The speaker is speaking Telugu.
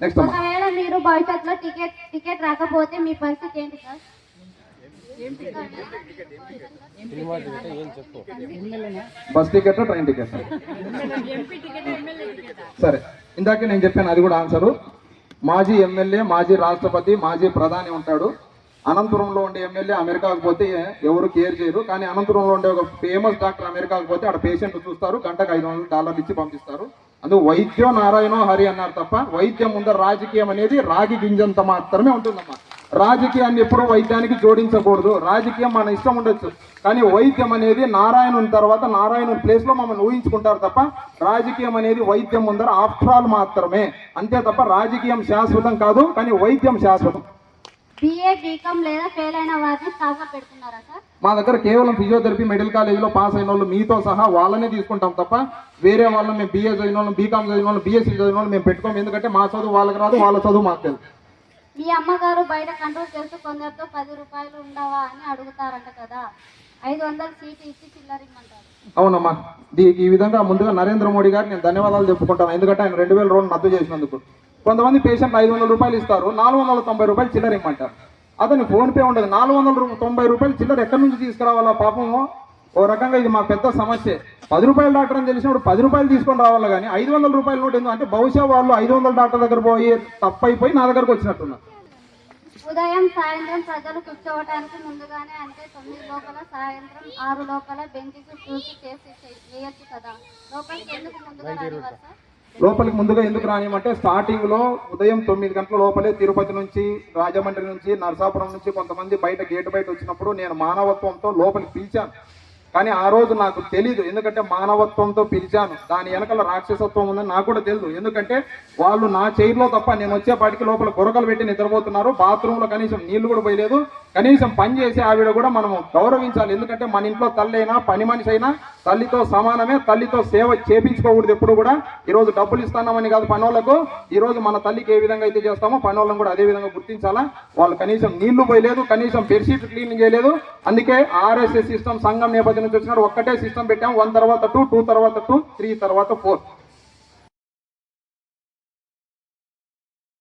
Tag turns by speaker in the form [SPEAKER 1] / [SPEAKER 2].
[SPEAKER 1] నెక్స్ట్ అమ్మా.
[SPEAKER 2] ఒకవేళ మీరు భవిష్యత్తులో టికెట్ టికెట్ రాకపోతే మీ పరిస్థితి ఏంటి sir
[SPEAKER 1] bus ticket train ticket సరే ఇందాక నేను చెప్పాను అది కూడా ఆన్సరు మాజీ ఎమ్మెల్యే మాజీ రాష్ట్రపతి మాజీ ప్రధాని ఉంటాడు. అనంతపురంలో ఉండే ఎమ్మెల్యే అమెరికాకు పోతే ఎవరు కేర్ చేయరు. కానీ అనంతపురంలో ఉండే ఒక ఫేమస్ డాక్టర్ అమెరికాకు పోతే ఆడ పేషెంట్ చూస్తారు. గంటకు ఐదు వందల డాలర్లు ఇచ్చి పంపిస్తారు. అందుకు వైద్యం నారాయణో హరి అన్నారు తప్ప వైద్యం ముందర రాజకీయం అనేది రాగి గింజంత మాత్రమే ఉంటుందమ్మా. రాజకీయాన్ని ఎప్పుడూ వైద్యానికి జోడించకూడదు. రాజకీయం మన ఇష్టం ఉండొచ్చు. కానీ వైద్యం అనేది నారాయణుని తర్వాత నారాయణుని ప్లేస్లో మమ్మల్ని ఊహించుకుంటారు తప్ప రాజకీయం అనేది వైద్యం ముందర ఆఫ్టర్ ఆల్ మాత్రమే. అంతే తప్ప రాజకీయం శాశ్వతం కాదు కానీ వైద్యం శాశ్వతం.
[SPEAKER 2] బిఏ బీకామ్ లేదా ఫెయిల్ అయిన వారిని స్టాఫ్గా పెడుతున్నారా సార్?
[SPEAKER 1] మా దగ్గర కేవలం ఫిజియోథెరపీ మెడికల్ కాలేజీలో పాస్ అయిన వాళ్ళు మీతో సహా వాళ్ళనే తీసుకుంటాం తప్ప వేరే వాళ్ళని మేము బీఏ చదివిన వాళ్ళు బీకామ్ చదివిన వాళ్ళు బీఎస్సీ చదివిన వాళ్ళు మేము పెట్టుకోము ఎందుకంటే మా చదువు వాళ్ళకి రాదు వాళ్ళ చదువు మాకు తెలుసు.
[SPEAKER 2] మీ అమ్మగారు బయట కంట్రోల్ చేస్తూ కొందరితో పది రూపాయలు ఉండవా అని అడుగుతారంట కదా. ఐదు వందలు సీటు ఇచ్చి చిల్లరిమ్మంటారు
[SPEAKER 1] అవునమ్మా. దీనికి ఈ విధంగా ముందుగా నరేంద్ర మోడీ గారికి నేను ధన్యవాదాలు చెప్పుకుంటాను. ఎందుకంటే ఆయన రెండు వేల రెండు రద్దు చేసినందుకు. కొంతమంది పేషెంట్లు ఐదు వందల రూపాయలు ఇస్తారు నాలుగు వందల తొంభై రూపాయలు చిల్లర ఇమ్మంటారు. అతని ఫోన్పే ఉండదు. నాలుగు వందల తొంభై రూపాయలు చిల్లర ఎక్కడి నుంచి తీసుకురావాలా పాపము ఓ రకంగా ఇది మా పెద్ద సమస్య. పది రూపాయల డాక్టర్ అని తెలిసినప్పుడు పది రూపాయలు తీసుకొని రావాలి కానీ ఐదు వందల రూపాయల నోటు ఎందుకు? అంటే బహుశా వాళ్ళు ఐదు వందల డాక్టర్ దగ్గర పోయి తప్పైపోయి నా దగ్గరకు వచ్చినట్టున్నారు.
[SPEAKER 2] ఉదయం సాయంత్రం ప్రజలు కూర్చోవటానికి ముందుగానే అంటే తొమ్మిది లోపల సాయంత్రం ఆరు లోపల బెంచెస్ చూసి చేసి చేయొచ్చు కదా. లోపలికి ఎందుకు ముందుగా సార్?
[SPEAKER 1] లోపలికి ముందుగా ఎందుకు రానియమంటే స్టార్టింగ్లో ఉదయం తొమ్మిది గంటల లోపలే తిరుపతి నుంచి రాజమండ్రి నుంచి నరసాపురం నుంచి కొంతమంది బయట గేటు బయట వచ్చినప్పుడు నేను మానవత్వంతో లోపలికి పిలిచాను. కానీ ఆ రోజు నాకు తెలీదు. ఎందుకంటే మానవత్వంతో పిలిచాను. దాని వెనకాల రాక్షసత్వం ఉందని నాకు కూడా తెలియదు ఎందుకంటే వాళ్ళు నా చైర్లో తప్ప నేను వచ్చేపాటికి లోపల గురకలు పెట్టి నిద్రపోతున్నారు. బాత్రూంలో కనీసం నీళ్ళు కూడా పోయలేదు. కనీసం పని చేసే ఆవిడ కూడా మనము గౌరవించాలి. ఎందుకంటే మన ఇంట్లో తల్లి అయినా పని మనిషి అయినా తల్లితో సమానమే తల్లితో సేవ చేపించుకోకూడదు ఎప్పుడు కూడా. ఈరోజు డబ్బులు ఇస్తున్నామని కాదు పనోళ్ళకు ఈరోజు మన తల్లికి ఏ విధంగా అయితే చేస్తామో పనోళ్ళని కూడా అదే విధంగా గుర్తించాలా. వాళ్ళు కనీసం నీళ్ళు పోయలేదు కనీసం బెడ్షీట్ క్లీన్ చేయలేదు. అందుకే ఆర్ఎస్ఎస్ సిస్టమ్ సంఘం నేపథ్యం నుంచి వచ్చినారు ఒక్కటే సిస్టమ్ పెట్టాం వన్ తర్వాత టూ టూ తర్వాత టూ త్రీ తర్వాత ఫోర్